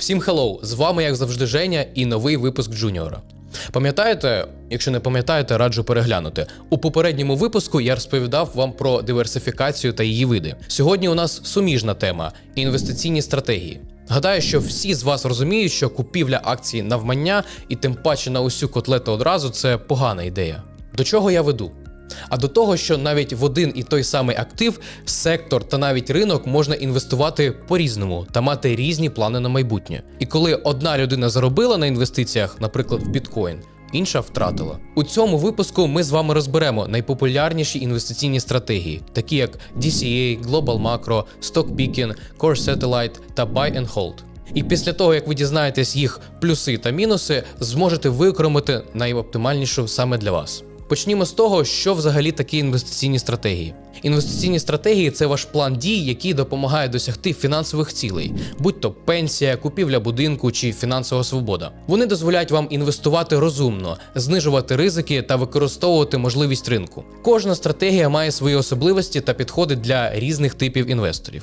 Всім хеллоу! З вами, як завжди, Женя і новий випуск Джуніора. Пам'ятаєте, якщо не пам'ятаєте, раджу переглянути. У попередньому випуску я розповідав вам про диверсифікацію та її види. Сьогодні у нас суміжна тема інвестиційні стратегії. Гадаю, що всі з вас розуміють, що купівля акцій навмання і тим паче на усю котлету одразу це погана ідея. До чого я веду? А до того, що навіть в один і той самий актив, сектор та навіть ринок можна інвестувати по-різному та мати різні плани на майбутнє. І коли одна людина заробила на інвестиціях, наприклад, в біткоін, інша втратила. У цьому випуску ми з вами розберемо найпопулярніші інвестиційні стратегії, такі як DCA, Global Macro, Stock Picking, Core Satellite та Buy and Hold. І після того, як ви дізнаєтесь їх плюси та мінуси, зможете виокремити найоптимальнішу саме для вас. Почнімо з того, що взагалі такі інвестиційні стратегії. Інвестиційні стратегії це ваш план дій, який допомагає досягти фінансових цілей, будь то пенсія, купівля будинку чи фінансова свобода. Вони дозволяють вам інвестувати розумно, знижувати ризики та використовувати можливість ринку. Кожна стратегія має свої особливості та підходи для різних типів інвесторів.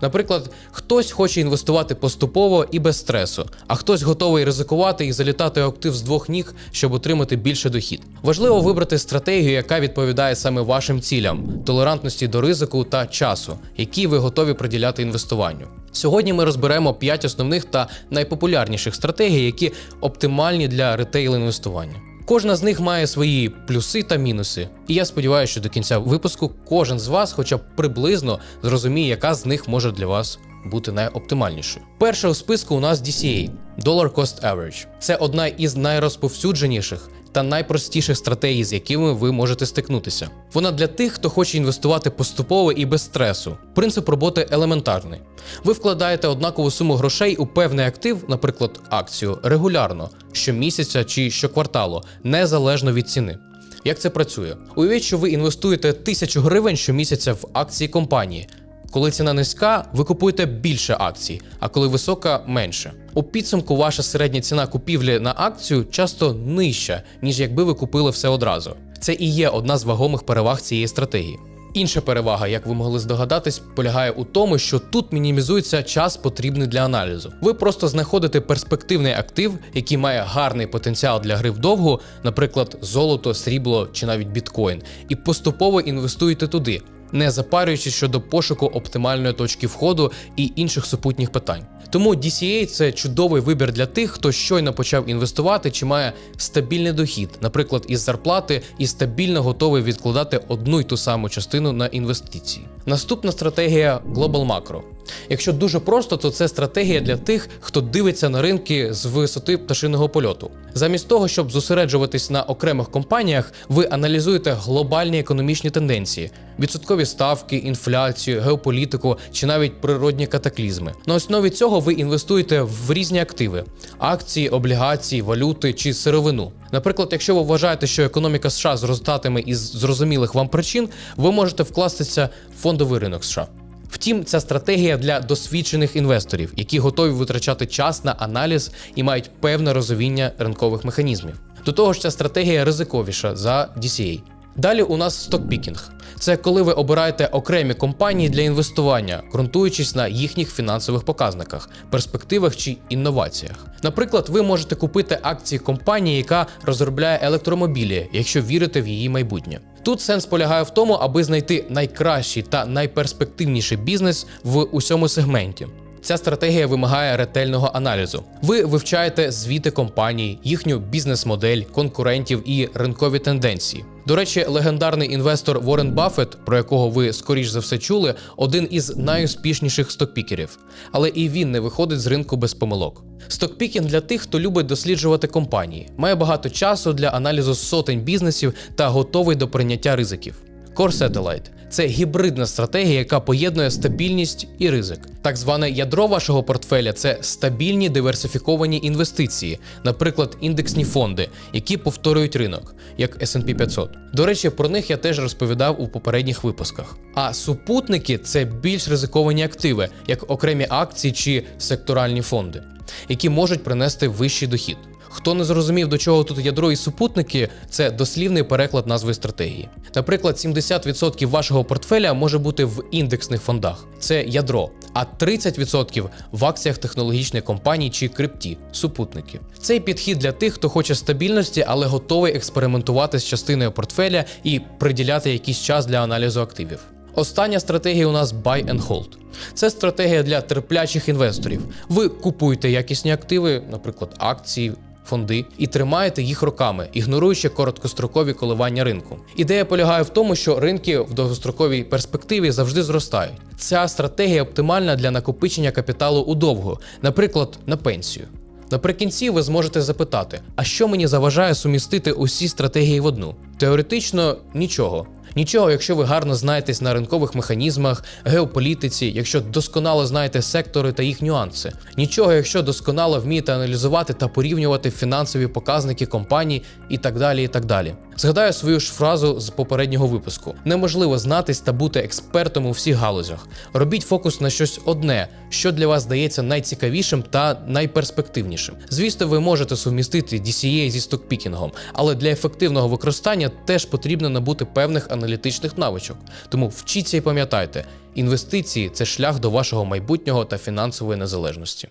Наприклад, хтось хоче інвестувати поступово і без стресу, а хтось готовий ризикувати і залітати актив з двох ніг, щоб отримати більше дохід. Важливо вибрати стратегію, яка відповідає саме вашим цілям, толерантності до ризику та часу, які ви готові приділяти інвестуванню. Сьогодні ми розберемо 5 основних та найпопулярніших стратегій, які оптимальні для ретейл інвестування. Кожна з них має свої плюси та мінуси, і я сподіваюся, що до кінця випуску кожен з вас, хоча б приблизно, зрозуміє, яка з них може для вас бути найоптимальнішою. Перша у списку у нас DCA – Dollar Cost Average. Це одна із найрозповсюдженіших та найпростіших стратегій, з якими ви можете стикнутися. Вона для тих, хто хоче інвестувати поступово і без стресу. Принцип роботи елементарний. Ви вкладаєте однакову суму грошей у певний актив, наприклад, акцію, регулярно, щомісяця чи щокварталу, незалежно від ціни. Як це працює? Уявіть, що ви інвестуєте тисячу гривень щомісяця в акції компанії. Коли ціна низька, ви купуєте більше акцій, а коли висока менше. У підсумку ваша середня ціна купівлі на акцію часто нижча, ніж якби ви купили все одразу. Це і є одна з вагомих переваг цієї стратегії. Інша перевага, як ви могли здогадатись, полягає у тому, що тут мінімізується час, потрібний для аналізу. Ви просто знаходите перспективний актив, який має гарний потенціал для гри вдовгу, наприклад, золото, срібло чи навіть біткоін, і поступово інвестуєте туди, не запарюючись щодо пошуку оптимальної точки входу і інших супутніх питань. Тому DCA – це чудовий вибір для тих, хто щойно почав інвестувати чи має стабільний дохід, наприклад, із зарплати, і стабільно готовий відкладати одну й ту саму частину на інвестиції. Наступна стратегія Global Macro. Якщо дуже просто, то це стратегія для тих, хто дивиться на ринки з висоти пташиного польоту. Замість того, щоб зосереджуватись на окремих компаніях, ви аналізуєте глобальні економічні тенденції, відсоткові ставки, інфляцію, геополітику чи навіть природні катаклізми. На основі цього ви інвестуєте в різні активи: акції, облігації, валюти чи сировину. Наприклад, якщо ви вважаєте, що економіка США зростатиме із зрозумілих вам причин, ви можете вкластися в фондовий ринок США. Втім, ця стратегія для досвідчених інвесторів, які готові витрачати час на аналіз і мають певне розуміння ринкових механізмів. До того ж, ця стратегія ризиковіша за DCA. Далі у нас стокпікінг. Це коли ви обираєте окремі компанії для інвестування, ґрунтуючись на їхніх фінансових показниках, перспективах чи інноваціях. Наприклад, ви можете купити акції компанії, яка розробляє електромобілі, якщо вірите в її майбутнє. Тут сенс полягає в тому, аби знайти найкращий та найперспективніший бізнес в усьому сегменті. Ця стратегія вимагає ретельного аналізу. Ви вивчаєте звіти компаній, їхню бізнес-модель, конкурентів і ринкові тенденції. До речі, легендарний інвестор Уоррен Баффет, про якого ви скоріш за все чули, один із найуспішніших стокпікерів. Але і він не виходить з ринку без помилок. Стокпікінг для тих, хто любить досліджувати компанії, має багато часу для аналізу сотень бізнесів та готовий до прийняття ризиків. Core Satellite – це гібридна стратегія, яка поєднує стабільність і ризик. Так зване ядро вашого портфеля це стабільні диверсифіковані інвестиції, наприклад, індексні фонди, які повторюють ринок, як S&P 500. До речі, про них я теж розповідав у попередніх випусках. А супутники це більш ризиковані активи, як окремі акції чи секторальні фонди, які можуть принести вищий дохід. Хто не зрозумів, до чого тут ядро і супутники, це дослівний переклад назви стратегії. Наприклад, 70% вашого портфеля може бути в індексних фондах, це ядро, а 30% в акціях технологічних компаній чи крипті супутники. Цей підхід для тих, хто хоче стабільності, але готовий експериментувати з частиною портфеля і приділяти якийсь час для аналізу активів. Остання стратегія у нас buy and hold. Це стратегія для терплячих інвесторів. Ви купуєте якісні активи, наприклад, акції. Фонди і тримаєте їх роками, ігноруючи короткострокові коливання ринку. Ідея полягає в тому, що ринки в довгостроковій перспективі завжди зростають. Ця стратегія оптимальна для накопичення капіталу удовго, наприклад, на пенсію. Наприкінці ви зможете запитати, а що мені заважає сумістити усі стратегії в одну? Теоретично нічого. Нічого, якщо ви гарно знаєтесь на ринкових механізмах, геополітиці, якщо досконало знаєте сектори та їх нюанси. Нічого, якщо досконало вмієте аналізувати та порівнювати фінансові показники компаній і так далі. і так далі. Згадаю свою ж фразу з попереднього випуску: неможливо знатись та бути експертом у всіх галузях. Робіть фокус на щось одне, що для вас здається найцікавішим та найперспективнішим. Звісно, ви можете сумістити DCA зі стокпікінгом, але для ефективного використання теж потрібно набути певних аналітичних навичок. Тому вчіться і пам'ятайте, інвестиції це шлях до вашого майбутнього та фінансової незалежності.